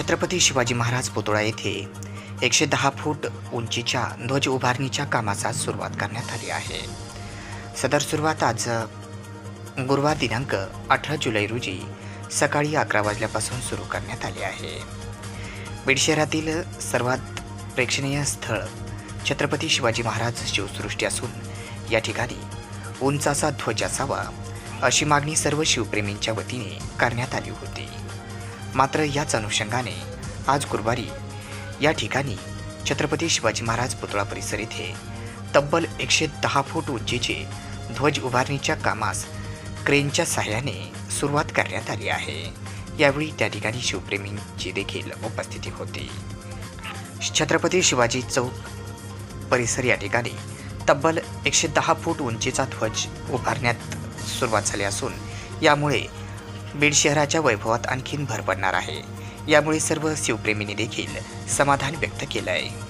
छत्रपती शिवाजी महाराज पुतळा येथे एकशे दहा फूट उंचीच्या ध्वज उभारणीच्या कामाचा सुरुवात करण्यात आली आहे. सदर सुरुवात आज गुरुवार दिनांक अठरा जुलै रोजी सकाळी अकरा वाजल्यापासून सुरू करण्यात आली आहे. बीड शहरातील सर्वात प्रेक्षणीय स्थळ छत्रपती शिवाजी महाराज शिवसृष्टी असून या ठिकाणी उंचाचा ध्वज असावा अशी मागणी सर्व शिवप्रेमींच्या वतीने करण्यात आली होती. मात्र याच अनुषंगाने आज गुरुवारी या ठिकाणी छत्रपती शिवाजी महाराज पुतळा परिसर येथे तब्बल एकशे दहा फूट उंचीचे ध्वज उभारणीच्या कामास क्रेनच्या सहाय्याने सुरुवात करण्यात आली आहे. यावेळी त्या ठिकाणी शिवप्रेमींची देखील उपस्थिती होती. छत्रपती शिवाजी चौक परिसर या ठिकाणी तब्बल एकशे दहा फूट उंचीचा ध्वज उभारण्यात सुरुवात झाली असून यामुळे बीड शहराच्या वैभवात आणखीन भर पडणार आहे. यामुळे सर्व शिवप्रेमींनी देखील समाधान व्यक्त केलं आहे